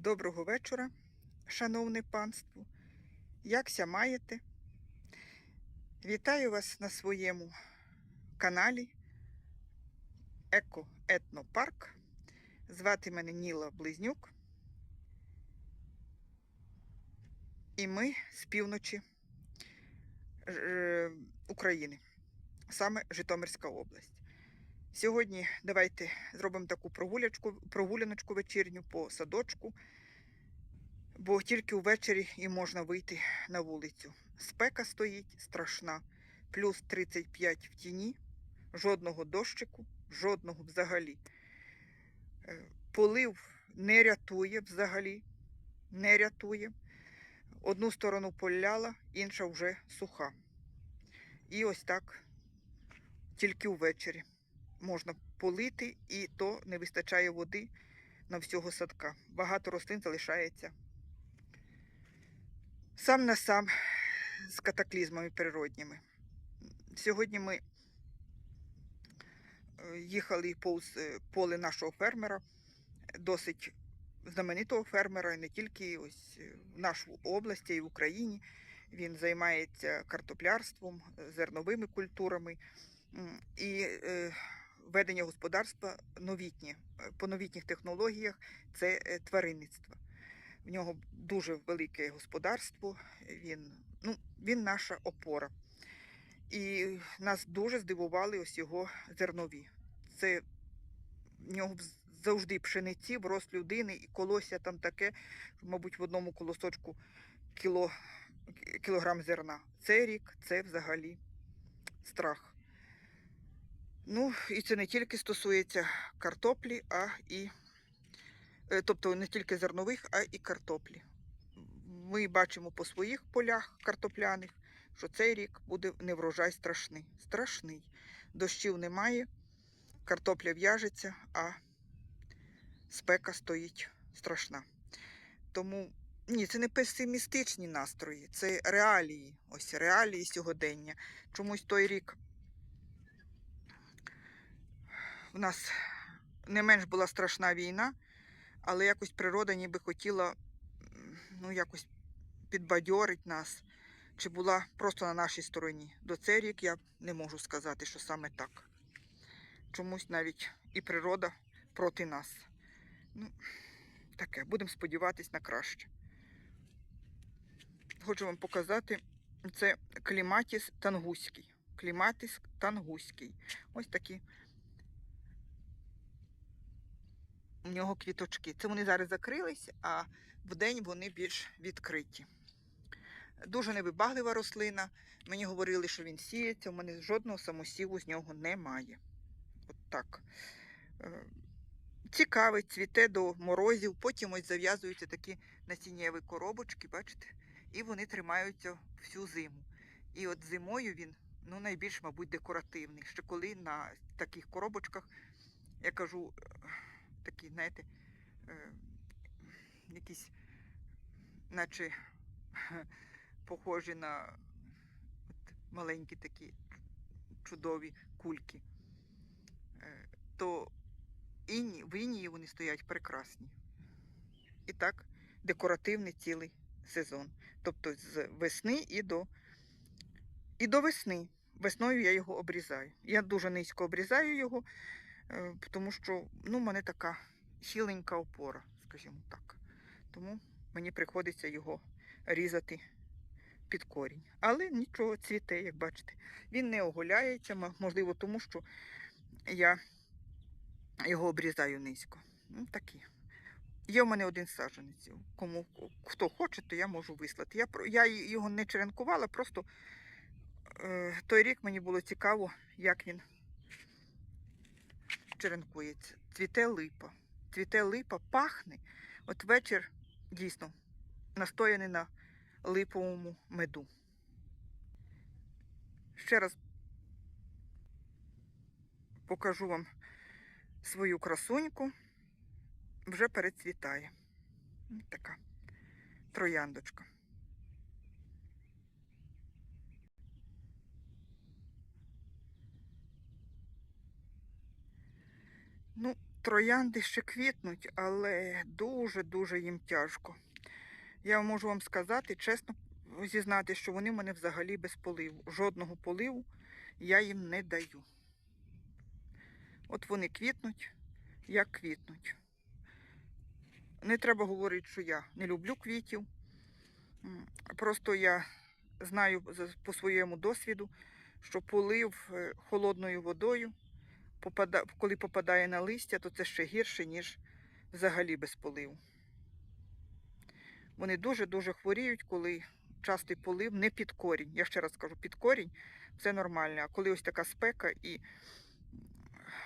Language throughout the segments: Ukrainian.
Доброго вечора, шановне панство. Якся маєте? Вітаю вас на своєму каналі Еко Етнопарк. Звати мене Ніла Близнюк. І ми з півночі е, України, саме Житомирська область. Сьогодні давайте зробимо таку прогулячку, прогуляночку вечірню по садочку, бо тільки ввечері і можна вийти на вулицю. Спека стоїть страшна, плюс 35 в тіні, жодного дощику, жодного взагалі. Е, Полив не рятує взагалі, не рятує. Одну сторону поляла, інша вже суха. І ось так тільки ввечері можна полити, і то не вистачає води на всього садка. Багато рослин залишається сам на сам з катаклізмами природніми. Сьогодні ми е, їхали повз е, поле нашого фермера, досить знаменитого фермера, і не тільки ось е, в нашій області і в Україні. Він займається картоплярством, зерновими культурами. І ведення господарства новітнє, е, по новітніх технологіях це е, тваринництво. В нього дуже велике господарство, він, ну, він наша опора. І нас дуже здивували ось його зернові. Це в нього завжди пшениці, врос людини, і колосся там таке, мабуть, в одному колосочку кіло, кілограм зерна. Цей рік це взагалі страх. Ну, і це не тільки стосується картоплі, а і е, тобто не тільки зернових, а і картоплі. Ми бачимо по своїх полях картопляних, що цей рік буде неврожай страшний. Страшний. Дощів немає, картопля в'яжеться, а спека стоїть страшна. Тому ні, це не песимістичні настрої, це реалії. Ось реалії сьогодення. Чомусь той рік в нас не менш була страшна війна, але якось природа ніби хотіла ну, якось підбадьорить нас, чи була просто на нашій стороні. До цей рік я не можу сказати, що саме так. Чомусь навіть і природа проти нас. Ну, таке, будемо сподіватись на краще. Хочу вам показати, це кліматіс тангуський. Кліматіс тангуський. Ось такі у нього квіточки. Це вони зараз закрились, а вдень вони більш відкриті. Дуже невибаглива рослина. Мені говорили, що він сіється, у мене жодного самосіву з нього немає. От так. Е, Цікавий, цвіте до морозів, потім ось зав'язуються такі насіннєві коробочки, бачите? І вони тримаються всю зиму. І от зимою він ну, найбільш, мабуть, декоративний. Ще коли на таких коробочках, я кажу, такі, знаєте, е, якісь, наче похожі на от, маленькі такі чудові кульки, Е, то іні, в інії вони стоять прекрасні. І так, декоративний цілий сезон. Тобто з весни і до, і до весни. Весною я його обрізаю. Я дуже низько обрізаю його, тому що ну, в мене така хіленька опора, скажімо так. Тому мені приходиться його різати під корінь. Але нічого, цвіте, як бачите. Він не оголяється, можливо, тому що я його обрізаю низько. Ну, такі. Є в мене один саджанець. Кому хто хоче, то я можу вислати. Я, я його не черенкувала, просто е, той рік мені було цікаво, як він черенкується. Цвіте липа. Цвіте липа, пахне. От вечір дійсно настояний на липовому меду. Ще раз покажу вам свою красуньку. Вже перецвітає. Така трояндочка. Ну, троянди ще квітнуть, але дуже-дуже їм тяжко. Я можу вам сказати, чесно зізнати, що вони в мене взагалі без поливу. Жодного поливу я їм не даю. От вони квітнуть, як квітнуть. Не треба говорити, що я не люблю квітів. Просто я знаю по своєму досвіду, що полив е, холодною водою, коли попадає на листя, то це ще гірше, ніж взагалі без поливу. Вони дуже-дуже хворіють, коли частий полив не під корінь. Я ще раз кажу, під корінь це нормально. А коли ось така спека і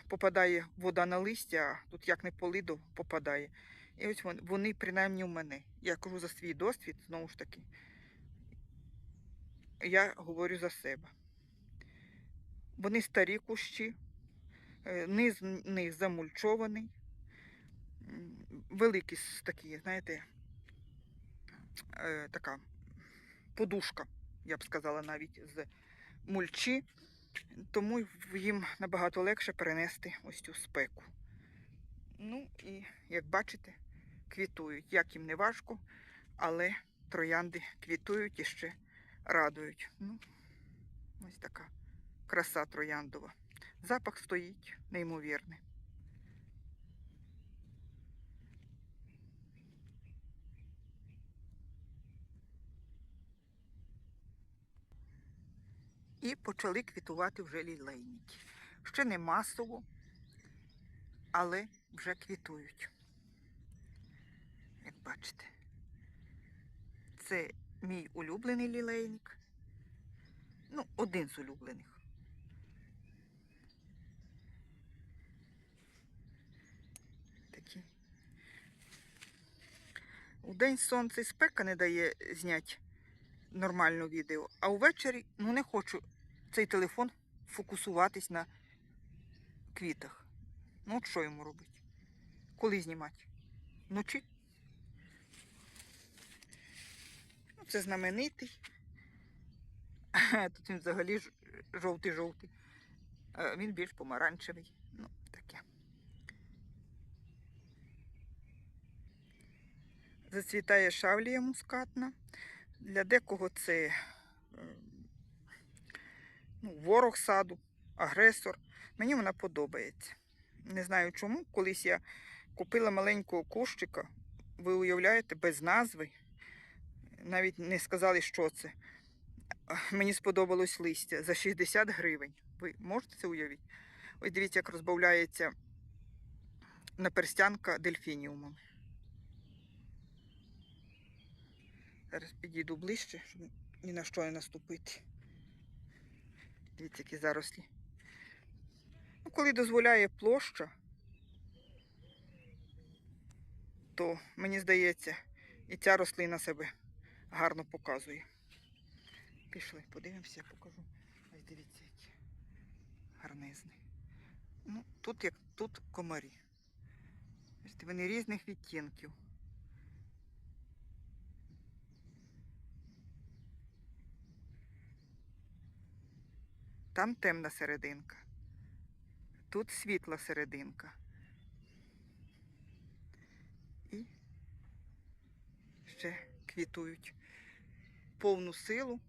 попадає вода на листя, тут як не полидо попадає. І ось вони, вони принаймні у мене. Я кажу за свій досвід, знову ж таки. Я говорю за себе. Вони старі кущі, низ них замульчований. Великі такі, знаєте, е, така подушка, я б сказала, навіть з мульчі, тому їм набагато легше перенести ось цю спеку. Ну і як бачите, квітують. Як їм не важко, але троянди квітують і ще радують. Ну, ось така краса трояндова. Запах стоїть неймовірний. І почали квітувати вже лілейники. Ще не масово, але вже квітують. Як бачите, це мій улюблений лілейник. Ну, один з улюблених. Такі. У день сонце і спека не дає зняти нормально відео, а увечері ну не хочу цей телефон фокусуватись на квітах. Ну от що йому робити? Коли знімати? Вночі? Ну, це знаменитий. Тут він взагалі жовтий-жовтий. Він більш помаранчевий. Ну, таке. Зацвітає шавлія мускатна. Для декого це е, ну, ворог саду, агресор. Мені вона подобається. Не знаю чому. Колись я купила маленького кущика, ви уявляєте, без назви. Навіть не сказали, що це. Мені сподобалось листя за 60 гривень. Ви можете це уявити? Ось дивіться, як розбавляється наперстянка дельфініумом. Зараз підійду ближче, щоб ні на що не наступити. Дивіться, які зарослі. Ну, коли дозволяє площа, то мені здається, і ця рослина себе гарно показує. Пішли, подивимося, покажу. Ось дивіться, які гарнизні. Ну, тут як тут комарі. Вони різних відтінків. Там темна серединка. Тут світла серединка. І ще квітують повну силу.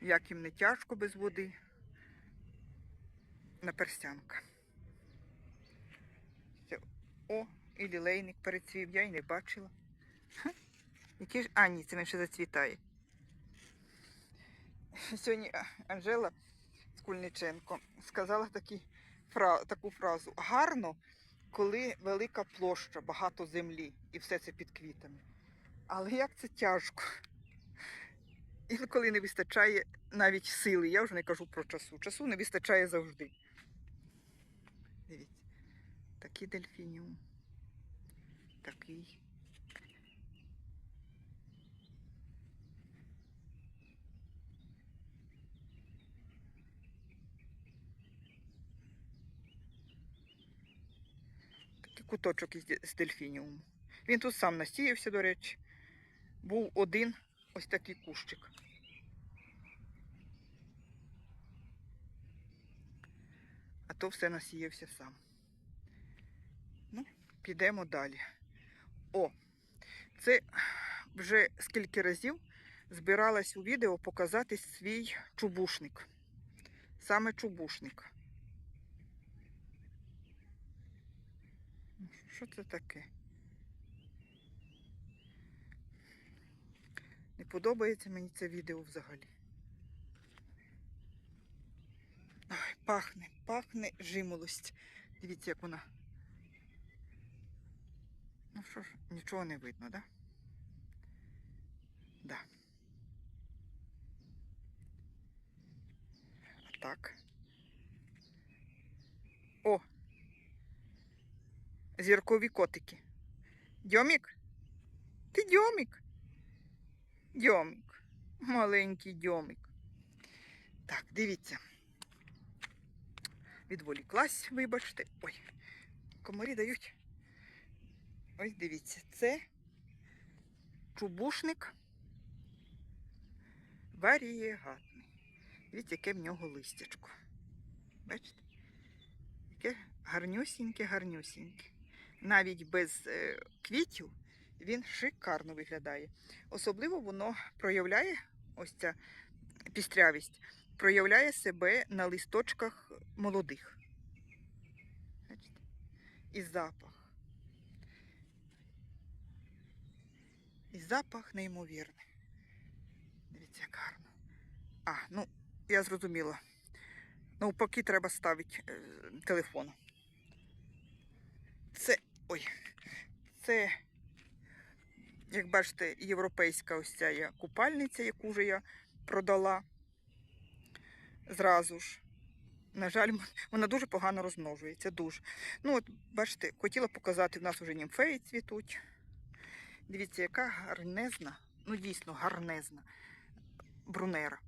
Як їм не тяжко без води. Наперстянка. Це- О, і лілейник перецвів, я й не бачила. Які ж. А, ні, це він ще зацвітає. Сьогодні Анжела Скульниченко сказала такі, фра, таку фразу. Гарно, коли велика площа, багато землі і все це під квітами. Але як це тяжко. Інколи не вистачає навіть сили. Я вже не кажу про часу. Часу не вистачає завжди. Дивіться, такий дельфініум. Такий. Такий куточок із дельфініуму. Він тут сам насіявся, до речі. Був один ось такий кущик. А то все насіявся сам. Ну, підемо далі. О, це вже скільки разів збиралась у відео показати свій чубушник. Саме чубушник. Що це таке? Не подобається мені це відео взагалі. Ой, пахне, пахне жимолость. Дивіться, як вона. Ну що ж, нічого не видно, да? Да. А так. О! Зіркові котики. Дьомік? Ти дьомік? Дьомік. Маленький дьомік. Так, дивіться. Відволіклась, вибачте. Ой, комарі дають. Ось дивіться, це чубушник варієгатний. Дивіться, яке в нього листячко. Бачите? Яке гарнюсіньке, гарнюсіньке. Навіть без е, квітів він шикарно виглядає. Особливо воно проявляє ось ця пістрявість, проявляє себе на листочках молодих. Бачите? І запах. І запах неймовірний. Дивіться, гарно. А, ну, я зрозуміла. Навпаки, треба ставити е, телефон. Це. Ой, це, як бачите, європейська ось ця купальниця, яку вже я продала зразу ж. На жаль, вона дуже погано розмножується. Дуже. Ну, от, бачите, хотіла показати, в нас вже німфеї цвітуть. Дивіться, яка гарнезна, ну дійсно гарнезна брунера.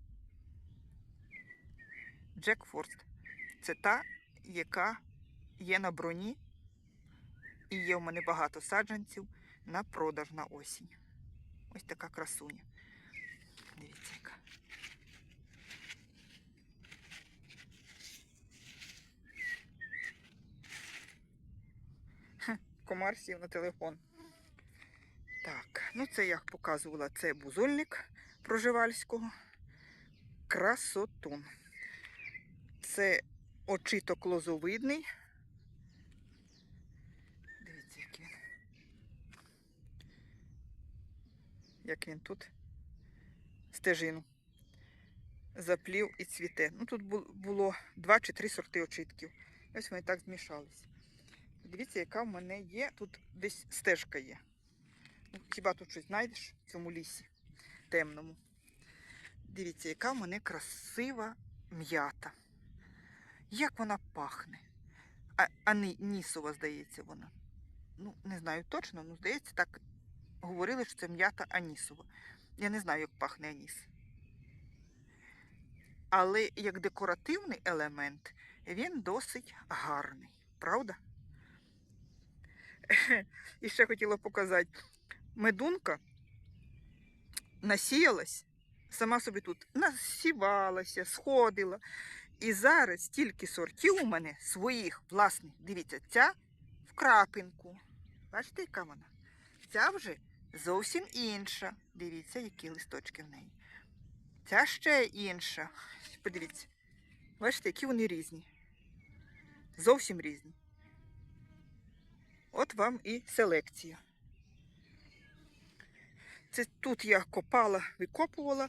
Джек Форст. Це та, яка є на броні. І є в мене багато саджанців на продаж на осінь. Ось така красуня. Дивіться, яка. Хе, Комар сів на телефон. Так, ну це я показувала, це бузольник проживальського. Красотун. Це очиток лозовидний. Дивіться, як він. Як він тут стежину заплів і цвіте. Ну тут було два чи три сорти очитків. Ось вони так змішались. Дивіться, яка в мене є. Тут десь стежка є. Ну, Хіба тут щось знайдеш в цьому лісі темному? Дивіться, яка в мене красива м'ята. Як вона пахне. А, а нісова, здається, вона. Ну, не знаю точно, але здається, так говорили, що це м'ята анісова. Я не знаю, як пахне аніс. Але як декоративний елемент він досить гарний, правда? І ще хотіла показати. Медунка насіялась, сама собі тут насівалася, сходила. І зараз стільки сортів у мене своїх власних. Дивіться, ця в крапинку. Бачите, яка вона? Ця вже зовсім інша. Дивіться, які листочки в неї. Ця ще інша. Подивіться. Бачите, які вони різні. Зовсім різні. От вам і селекція. Це тут я копала, викопувала.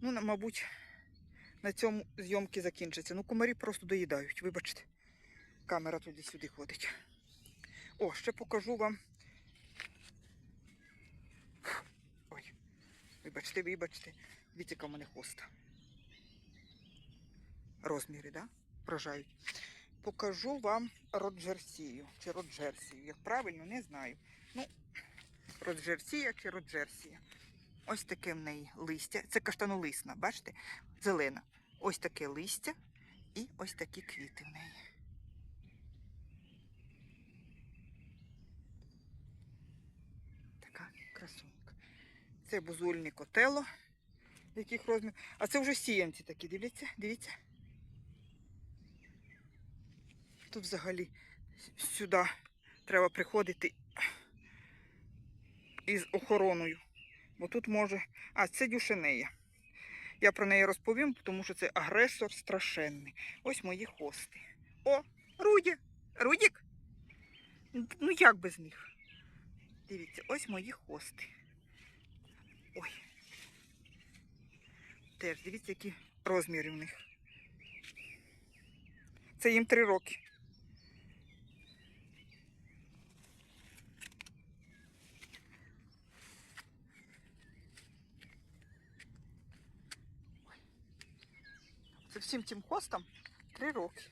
Ну, мабуть, на цьому зйомки закінчаться. Ну, комарі просто доїдають, вибачте. Камера туди-сюди ходить. О, ще покажу вам. Ой, вибачте, вибачте. Дивіться, яка в мене хоста. Розміри, да? Вражають. Покажу вам Роджерсію. Чи Роджерсію. Як правильно, не знаю. Ну, Роджерсія чи Роджерсія. Ось таке в неї листя. Це каштанолисна, бачите? Зелена. Ось таке листя і ось такі квіти в неї. Така красунька. Це бузульний котело, яких розмір. А це вже сіянці такі, дивіться, дивіться. Тут взагалі сюди треба приходити із охороною. Бо тут може. А, це дюшенея. Я про неї розповім, тому що це агресор страшенний. Ось мої хости. О, Руді! Рудік! Ну як без них? Дивіться, ось мої хости. Ой. Теж дивіться, які розміри в них. Це їм три роки. Це всім тим хостам три роки.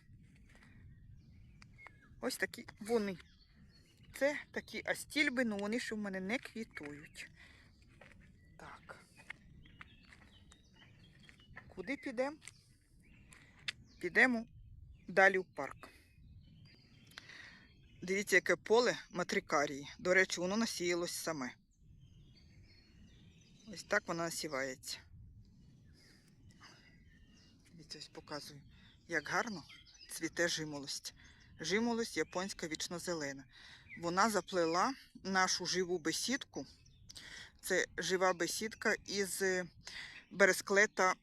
Ось такі вони. Це такі астільби, але вони ще в мене не квітують. Так. Куди підемо? Підемо далі в парк. Дивіться, яке поле матрикарії. До речі, воно насіялось саме. Ось так воно насівається. Дивіться, ось показую, як гарно цвіте жимолость. Жимолость японська вічнозелена. Вона заплела нашу живу бесідку. Це жива бесідка із е, бересклета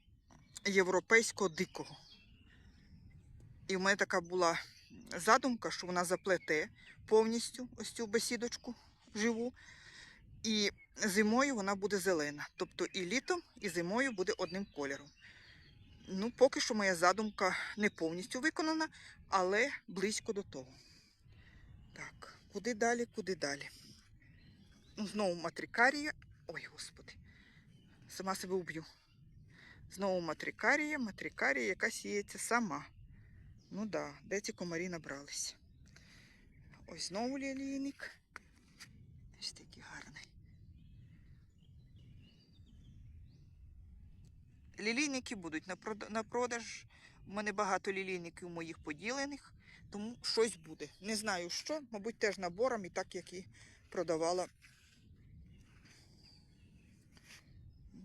європейського дикого. І в мене така була задумка, що вона заплете повністю ось цю бесідочку живу. І зимою вона буде зелена. Тобто і літом, і зимою буде одним кольором. Ну, поки що моя задумка не повністю виконана, але близько до того. Так, куди далі, куди далі? Ну, знову матрикарія. Ой, господи, сама себе вб'ю. Знову матрикарія, матрикарія, яка сіється сама. Ну да, де ці комарі набрались. Ось знову лілійник. Ось такий гарний. Лілійники будуть на продаж. У мене багато лілійників моїх поділених, тому щось буде. Не знаю що, мабуть, теж набором, і так як і продавала.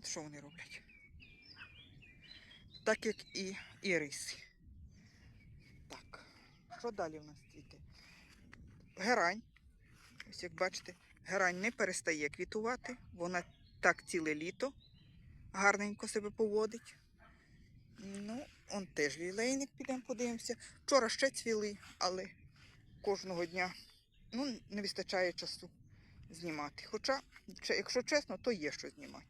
Що вони роблять? Так як і іриси. Так, що далі в нас цвіте? Герань. Ось як бачите, герань не перестає квітувати. Вона так ціле літо гарненько себе поводить. Ну, он теж лілейник, підемо подивимося. Вчора ще цвіли, але кожного дня ну, не вистачає часу знімати. Хоча, якщо чесно, то є що знімати.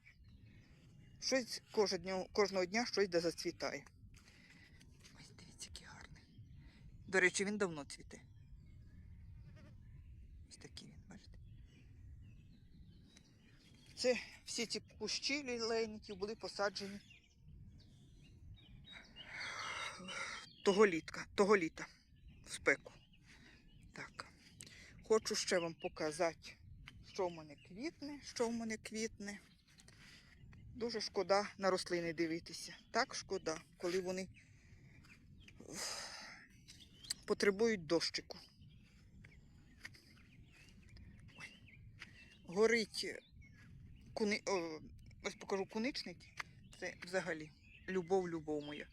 Щось кожного дня, кожного дня щось де зацвітає. Ось дивіться, який гарний. До речі, він давно цвіте. Ось такий він, бачите. Це всі ці кущі лілейників були посаджені того літка, того літа в спеку. Так. Хочу ще вам показати, що в мене квітне, що в мене квітне. Дуже шкода на рослини дивитися. Так шкода, коли вони потребують дощику. Горить куни... О, ось покажу куничник. Це взагалі любов, любов моя.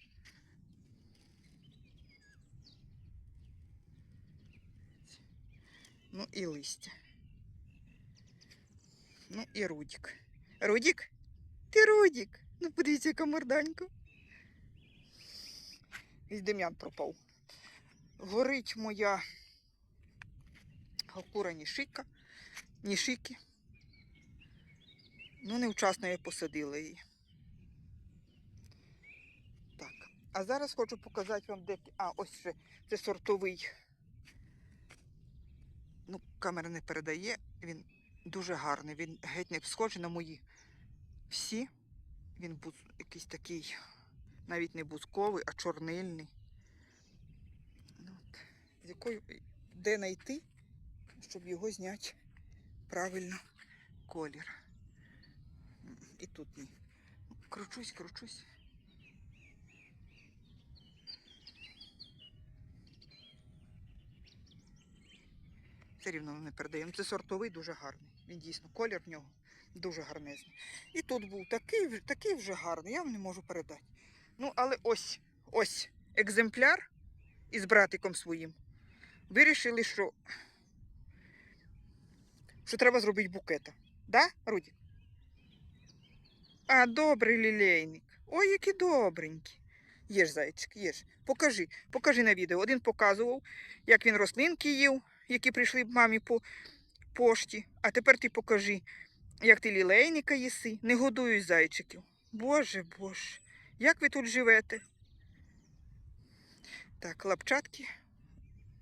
Ну і листя. Ну і Рудік. Рудік? Ти Рудік. Ну подивіться, яка морданька. Із Дем'ян пропав. Горить моя гакура Нішика. Нішики. Ну, невчасно я посадила її. Так. А зараз хочу показати вам де. А, ось ще це сортовий. Ну, камера не передає. Він дуже гарний. Він геть не схожий на мої всі. Він буз, якийсь такий, навіть не бузковий, а чорнильний. Ну, от. З якою, де знайти, щоб його зняти правильно колір. І тут ні. Кручусь, кручусь. Все рівно не передаємо. Це сортовий дуже гарний. Він дійсно колір в нього дуже гарнезний. І тут був такий, такий вже гарний, я вам не можу передати. Ну, але ось, ось екземпляр із братиком своїм. Вирішили, що що треба зробити букета. Да, Руді? А, добрий лілейник. Ой, який добренький. Їж, зайчик, їж. Покажи, покажи на відео. Один показував, як він рослинки їв, які прийшли б мамі по пошті. А тепер ти покажи, як ти лілейника їси. Не годують зайчиків. Боже, боже, як ви тут живете? Так, лапчатки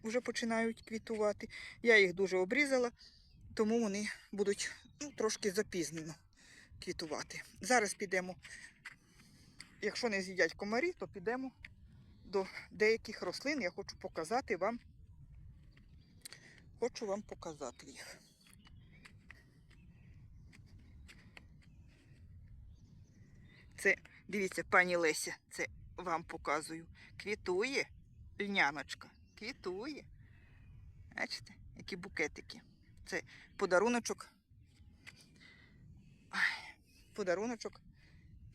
вже починають квітувати. Я їх дуже обрізала, тому вони будуть ну, трошки запізнено квітувати. Зараз підемо, якщо не з'їдять комарі, то підемо до деяких рослин. Я хочу показати вам. Хочу вам показати їх. Це, дивіться, пані Леся, це вам показую. Квітує льняночка. Квітує. Бачите, які букетики. Це подаруночок. Подаруночок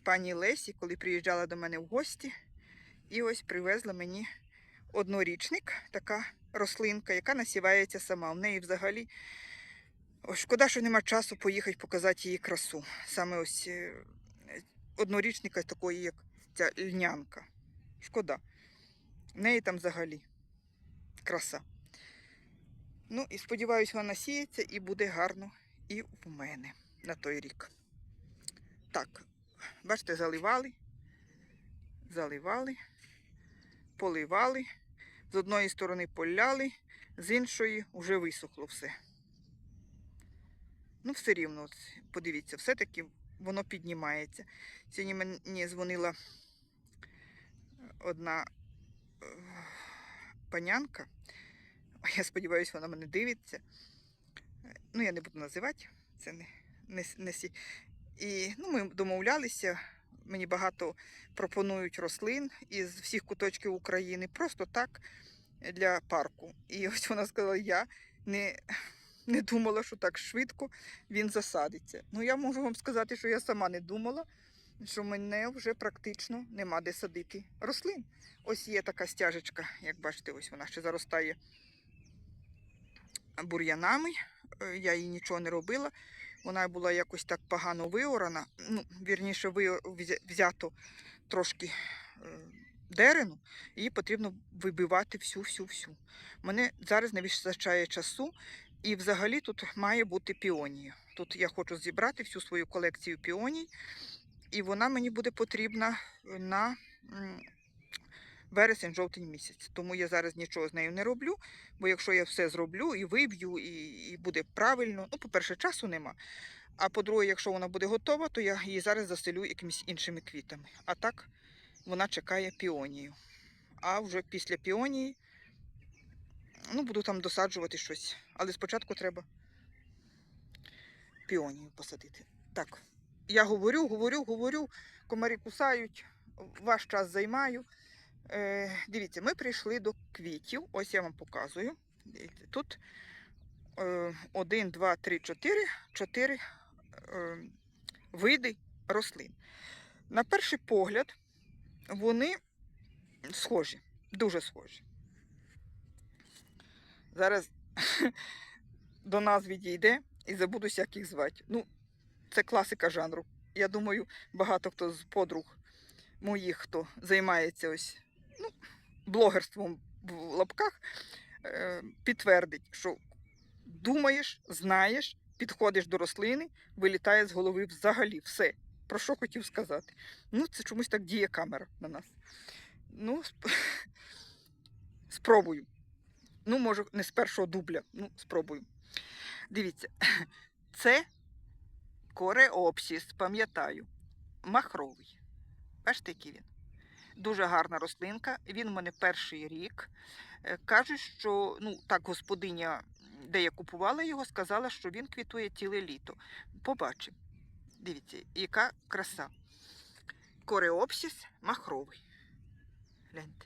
пані Лесі, коли приїжджала до мене в гості. І ось привезла мені однорічник, така рослинка, яка насівається сама. В неї взагалі. Ось шкода, що нема часу поїхати показати її красу. Саме ось е, однорічника такої, як ця льнянка. Шкода. В неї там взагалі краса. Ну і сподіваюся, вона сіється і буде гарно і в мене на той рік. Так, бачите, заливали, заливали, поливали. З одної сторони поляли, з іншої вже висохло все. Ну, все рівно, подивіться, все-таки воно піднімається. Сьогодні мені дзвонила одна е, панянка. Я сподіваюся, вона мене дивиться. Ну, я не буду називати, це не, не, не сі. І ну, ми домовлялися. Мені багато пропонують рослин із всіх куточків України, просто так для парку. І ось вона сказала, я не, не думала, що так швидко він засадиться. Ну, я можу вам сказати, що я сама не думала, що мене вже практично нема де садити рослин. Ось є така стяжечка, як бачите, ось вона ще заростає бур'янами. Е, Я їй нічого не робила. Вона була якось так погано виорана. Ну, вірніше, взято трошки е, дерену, її потрібно вибивати всю-всю-всю. Мене зараз не вистачає часу, і взагалі тут має бути піонія. Тут я хочу зібрати всю свою колекцію піоній, і вона мені буде потрібна на вересень-жовтень місяць. Тому я зараз нічого з нею не роблю, бо якщо я все зроблю і виб'ю, і, і буде правильно, ну, по-перше, часу нема. А по-друге, якщо вона буде готова, то я її зараз заселю якимись іншими квітами. А так вона чекає піонію. А вже після піонії ну, буду там досаджувати щось. Але спочатку треба піонію посадити. Так, я говорю, говорю, говорю, комарі кусають, ваш час займаю. Е, дивіться, ми прийшли до квітів. Ось я вам показую. Тут е, один, два, три, чотири, чотири е, види рослин. На перший погляд, вони схожі, дуже схожі. Зараз до нас відійде і забудуся, як їх звати. Ну, це класика жанру. Я думаю, багато хто з подруг моїх, хто займається ось ну, блогерством в лапках, е, підтвердить, що думаєш, знаєш, підходиш до рослини, вилітає з голови взагалі все. Про що хотів сказати? Ну, це чомусь так діє камера на нас. Ну, сп- спробую. Ну, може, не з першого дубля. Ну, спробую. Дивіться, це кореопсіс, пам'ятаю, махровий. Бачите, який він? Дуже гарна рослинка. Він у мене перший рік. Е, Кажуть, що ну так господиня, де я купувала його, сказала, що він квітує ціле літо. Побачимо. Дивіться, яка краса. Кореопсіс махровий. Гляньте.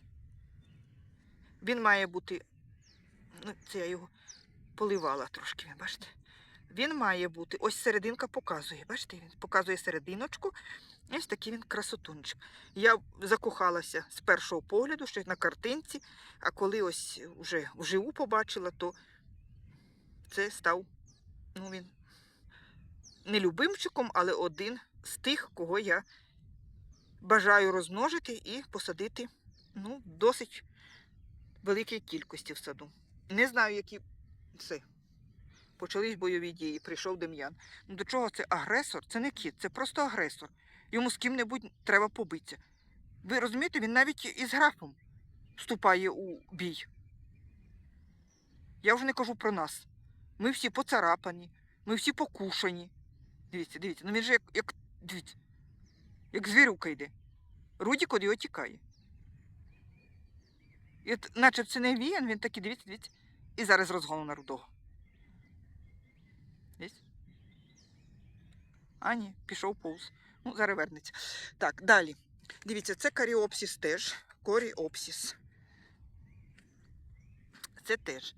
Він має бути. Ну, це я його поливала трошки, бачите? Він має бути. Ось серединка показує. Бачите, він показує серединочку. Ось такий він красотунчик. Я закохалася з першого погляду, ще на картинці, а коли ось вже вживу побачила, то це став ну він не любимчиком, але один з тих, кого я бажаю розмножити і посадити ну, досить великій кількості в саду. Не знаю, які все. Почались бойові дії, прийшов Дем'ян. Ну до чого це агресор? Це не кіт, це просто агресор. Йому з ким-небудь треба побитися. Ви розумієте, він навіть із графом вступає у бій. Я вже не кажу про нас. Ми всі поцарапані, ми всі покушані. Дивіться, дивіться, ну він же як, як дивіться, як звірюка йде. Рудік від його тікає. І от, наче це не він, він такий, дивіться, дивіться. І зараз розгону на рудого. Дивіться. А ні, пішов повз. Ну, зараз вернеться. Так, далі. Дивіться, це каріопсіс теж. Коріопсіс. Це теж.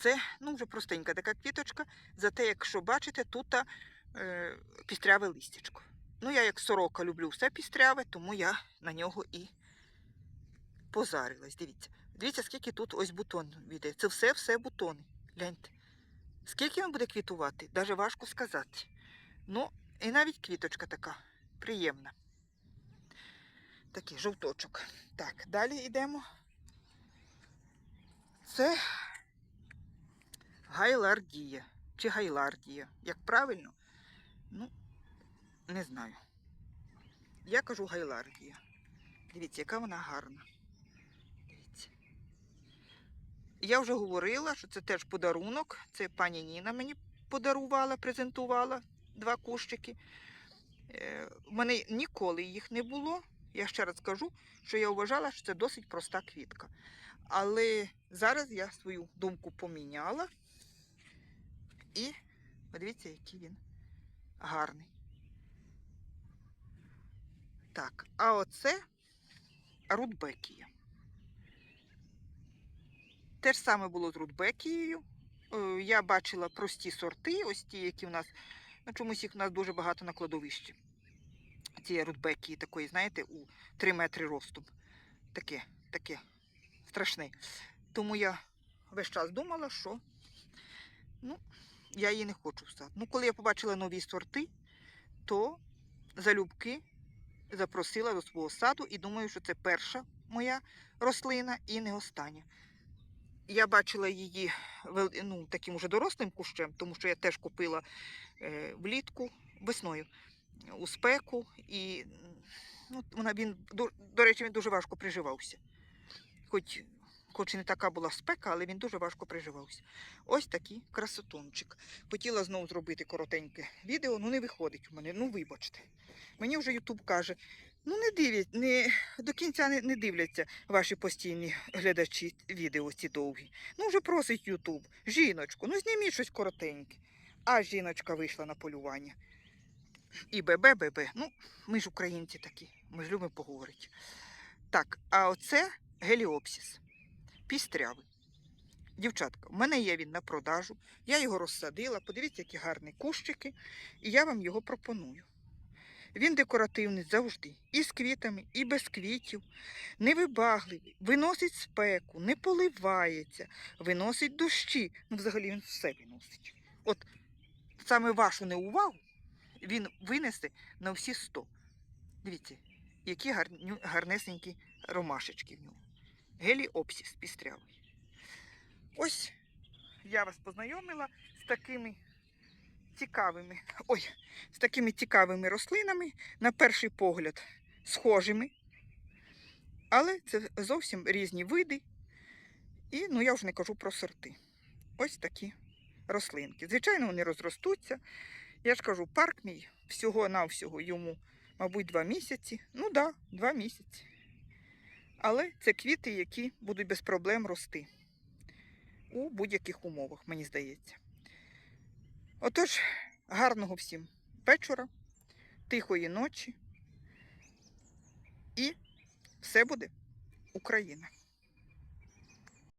Це, ну, вже простенька така квіточка. Зате, якщо бачите, тут е, пістряве листячко. Ну, я як сорока люблю все пістряве, тому я на нього і позарилась. Дивіться. Дивіться, скільки тут ось бутон віде. Це все-все бутони. Гляньте. Скільки він буде квітувати, навіть важко сказати. Ну, і навіть квіточка така приємна. Такий жовточок. Так, далі йдемо. Це гайлардія. Чи гайлардія. Як правильно? Ну, не знаю. Я кажу гайлардія. Дивіться, яка вона гарна. Дивіться. Я вже говорила, що це теж подарунок. Це пані Ніна мені подарувала, презентувала два кущики. Е, В мене ніколи їх не було. Я ще раз кажу, що я вважала, що це досить проста квітка. Але зараз я свою думку поміняла. І подивіться, який він гарний. Так, а оце рудбекія. Те ж саме було з рудбекією. Е, Я бачила прості сорти, ось ті, які в нас, ну чомусь їх у нас дуже багато на кладовищі. Цієї рудбекії такої, знаєте, у 3 метри ростом. Таке, таке страшне. Тому я весь час думала, що ну, я її не хочу в сад. Ну, коли я побачила нові сорти, то залюбки запросила до свого саду і думаю, що це перша моя рослина і не остання. Я бачила її ну, таким уже дорослим кущем, тому що я теж купила е, влітку весною у спеку, і ну, вона він до, до речі, він дуже важко приживався. Хоч, хоч і не така була спека, але він дуже важко приживався. Ось такий красотончик. Хотіла знову зробити коротеньке відео, ну не виходить у мене. Ну вибачте. Мені вже Ютуб каже: ну не дивлять, не, до кінця не, не дивляться ваші постійні глядачі відео ці довгі. Ну вже просить Ютуб, жіночку, ну зніміть щось коротеньке. А жіночка вийшла на полювання. І бебе, бебе. Ну, ми ж українці такі, ми ж любимо поговорити. Так, а оце геліопсіс. Пістрявий. Дівчатка, в мене є він на продажу. Я його розсадила. Подивіться, які гарні кущики, і я вам його пропоную. Він декоративний завжди, і з квітами, і без квітів, невибагливий, виносить спеку, не поливається, виносить дощі. Ну, взагалі він все виносить. От саме вашу неувагу він винесе на всі 100. Дивіться, які гарню, гарнесенькі ромашечки в нього. Геліопсіс пістрявий. Ось я вас познайомила з такими цікавими, ой, з такими цікавими рослинами, на перший погляд, схожими. Але це зовсім різні види. І ну, я вже не кажу про сорти. Ось такі рослинки. Звичайно, вони розростуться. Я ж кажу, парк мій всього-навсього йому, мабуть, два місяці. Ну так, да, два місяці. Але це квіти, які будуть без проблем рости у будь-яких умовах, мені здається. Отож, гарного всім вечора, тихої ночі. І все буде Україна.